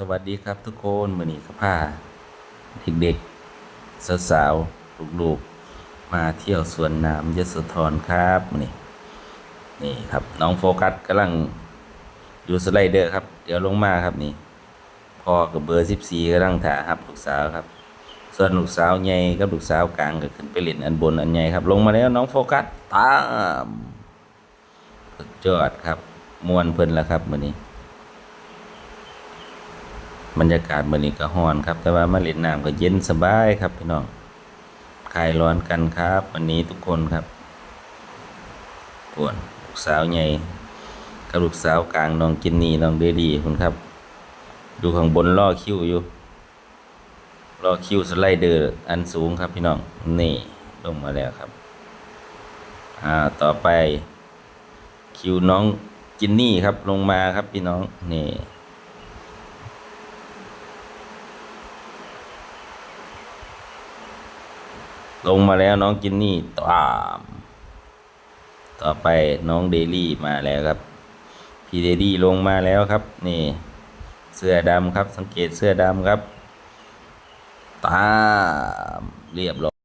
สวัสดีครับทุกคนมือนี้ก็พาเด็กๆ สาวๆ ลูกๆ มาเที่ยวสวนน้ำยโสธรครับมือนี้นี่ครับน้องโฟกัสกำลังดูสไลเดอร์ครับ เดี๋ยวลงมาครับนี่พ่อกับเบอร์สิบสี่กำลังถ่าครับลูกสาวครับ ส่วนลูกสาวใหญ่กับลูกสาวกลางก็ขึ้นไปเล่นอันบนอันใหญ่ครับ ลงมาแล้วน้องโฟกัสตามสุดยอดครับมวนเพิ่นแล้วครับมือนี้ บรรยากาศมื้อนี้ก็ร้อนครับ แต่ว่ามาเล่นน้ำก็เย็นสบายครับพี่น้องคลายร้อนกันครับ วันนี้ทุกคนครับปวนลูกสาวใหญ่กับลูกสาวกลางน้องกินนี่น้องเดดีคุณครับอยู่ข้างบนล่อคิวอยู่ล่อคิวสไลเดอร์อันสูงครับพี่น้องนี่ลงมาแล้วครับอ่าต่อไปคิวน้องกินนี่ครับลงมาครับพี่น้องนี่ ลงมาแล้วน้องจินนี่ตามต่อไปน้องเดลี่มาแล้วครับ พี่เดลี่ลงมาแล้วครับ นี่ เสื้อดำครับ สังเกตเสื้อดำครับ ตามเรียบร้อย